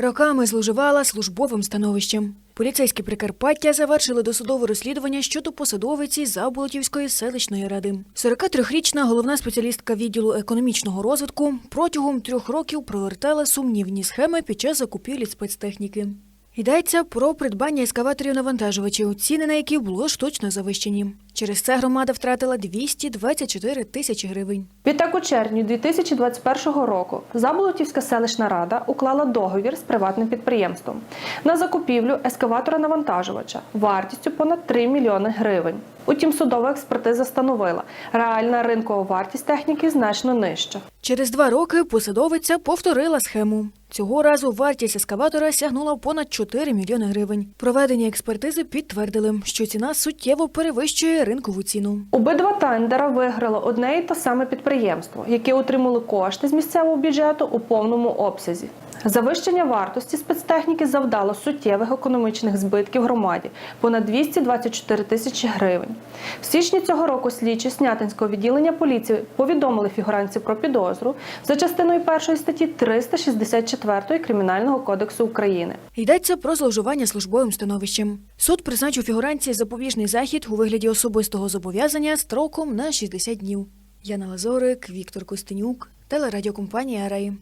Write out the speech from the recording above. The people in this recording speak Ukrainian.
Роками зловживала службовим становищем. Поліцейські Прикарпаття завершили досудове розслідування щодо посадовиці Заболотівської селищної ради. 43-річна головна спеціалістка відділу економічного розвитку протягом трьох років провертала сумнівні схеми під час закупівлі спецтехніки. Йдеться про придбання ескаваторів навантажувачів, ціни на які було штучно завищені. Через це громада втратила 224 тисячі гривень. Відтак у червні 2021 року Заболотівська селищна рада уклала договір з приватним підприємством на закупівлю ескаватора навантажувача вартістю понад 3 мільйони гривень. Утім, судова експертиза встановила, реальна ринкова вартість техніки значно нижча. Через два роки посадовиця повторила схему. Цього разу вартість ескаватора сягнула понад 4 мільйони гривень. Проведені експертизи підтвердили, що ціна суттєво перевищує ринкову ціну. Обидва тендера виграло одне і те саме підприємство, яке отримало кошти з місцевого бюджету у повному обсязі. Завищення вартості спецтехніки завдало суттєвих економічних збитків громаді понад 224 тисячі гривень. В січні цього року слідчі Снятинського відділення поліції повідомили фігурантці про підозру за частиною першої статті 364 Кримінального кодексу України. Йдеться про зловживання службовим становищем. Суд призначив фігуранції запобіжний захід у вигляді особистого зобов'язання строком на 60 днів. Яна Лазорик, Віктор Костенюк, телерадіокомпанія Раї.